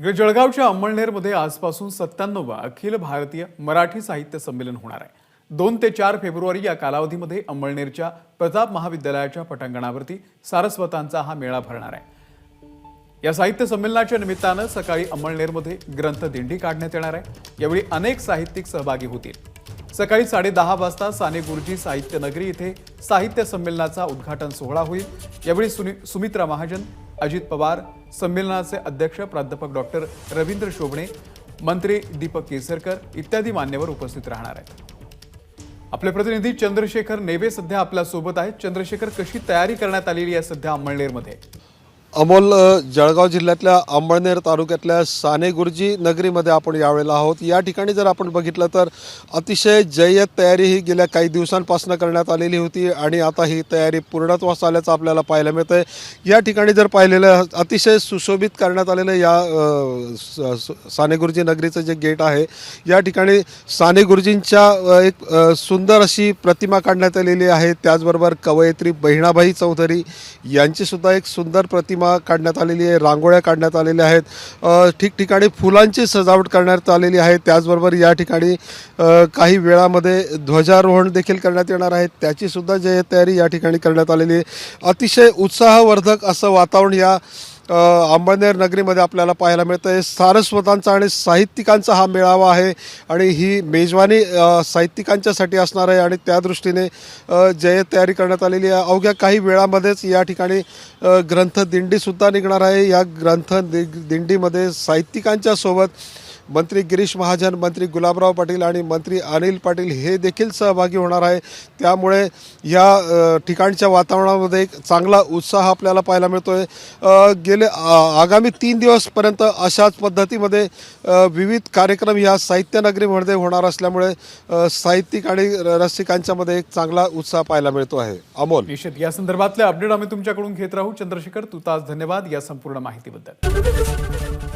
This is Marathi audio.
इकडे जळगावच्या अंमळनेरमध्ये आजपासून सत्त्याण्णव अखिल भारतीय मराठी साहित्य संमेलन होणार आहे. दोन ते चार फेब्रुवारी या कालावधीमध्ये अंमळनेरच्या प्रताप महाविद्यालयाच्या पटांगणावरती सारस्वतांचा हा मेळा भरणार आहे. या साहित्य संमेलनाच्या निमित्तानं सकाळी अंमळनेरमध्ये ग्रंथ दिंडी काढण्यात येणार आहे. यावेळी अनेक साहित्यिक सहभागी होतील. सकाळी साडेदहा वाजता साने गुरुजी साहित्य नगरी इथे साहित्य संमेलनाचा उद्घाटन सोहळा होईल. यावेळी सुनि सुमित्रा महाजन अजित पवार संमेलनाचे अध्यक्ष प्राध्यापक डॉक्टर रवींद्र शोभणे मंत्री दीपक केसरकर इत्यादी मान्यवर उपस्थित राहणार आहेत. आपले प्रतिनिधी चंद्रशेखर नेवे सध्या आपल्यासोबत आहेत. चंद्रशेखर कशी तयारी करण्यात आलेली आहे सध्या अंमळनेरमध्ये? अमोल जळगाव जिल्ह्यातल्या अंबळनेर तालुक्यातल्या साने गुरुजी नगरीमध्ये आपण यावेळेला आहोत. या ठिकाणी जर आपण बघितलं तर अतिशय जय्यत तयारी ही गेल्या काही दिवसांपासून करण्यात आलेली होती आणि आता ही तयारी पूर्णत्वास आल्याचं आपल्याला पाहायला मिळतं आहे या ठिकाणी जर पाहिलेलं अतिशय सुशोभित करण्यात आलेलं या स- स- साने गुरुजी नगरीचं जे गेट आहे या ठिकाणी साने गुरुजींच्या एक सुंदर अशी प्रतिमा काढण्यात आलेली आहे. त्याचबरोबर कवयित्री बहिणाबाई चौधरी यांची सुद्धा एक सुंदर प्रतिमा काढण्यात आलेली आहे रांगोळ्या काढण्यात आलेल्या आहेत. ठिकठिकाणी फुलांची सजावट करण्यात आलेली आहे. त्याचबरोबर या ठिकाणी काही वेळामध्ये ध्वजारोहण देखील करण्यात येणार आहे. त्याचीसुद्धा जे तयारी या ठिकाणी करण्यात आलेली आहे. अतिशय उत्साहवर्धक असं वातावरण या अंबळनेर नगरीमध्ये आपल्याला पाहायला मिळतं हे सारस्वतांचा आणि साहित्यिकांचा हा मेळावा आहे आणि ही मेजवानी साहित्यिकांच्यासाठी असणार आहे आणि त्या दृष्टीने जय तयारी करण्यात आलेली आहे. अवघ्या काही वेळामध्येच या ठिकाणी ग्रंथ दिंडीसुद्धा निघणार आहे. या ग्रंथ दि दिंडीमध्ये साहित्यिकांच्या सोबत मंत्री गिरीश महाजन मंत्री गुलाबराव पाटील आणि मंत्री अनिल पाटील हे देखील सहभागी होणार आहे. त्यामुळे या ठिकाणच्या वातावरणामध्ये एक चांगला उत्साह आपल्याला पाहायला मिळतो आहे गेले आगामी तीन दिवसपर्यंत अशाच पद्धतीमध्ये विविध कार्यक्रम या साहित्यनगरीमध्ये होणार असल्यामुळे साहित्यिक आणि रसिकांच्यामध्ये एक चांगला उत्साह पाहायला मिळतो आहे. अमोल. निश्चित. या संदर्भातले अपडेट आम्ही तुमच्याकडून घेत राहू. चंद्रशेखर तुतास धन्यवाद या संपूर्ण माहितीबद्दल.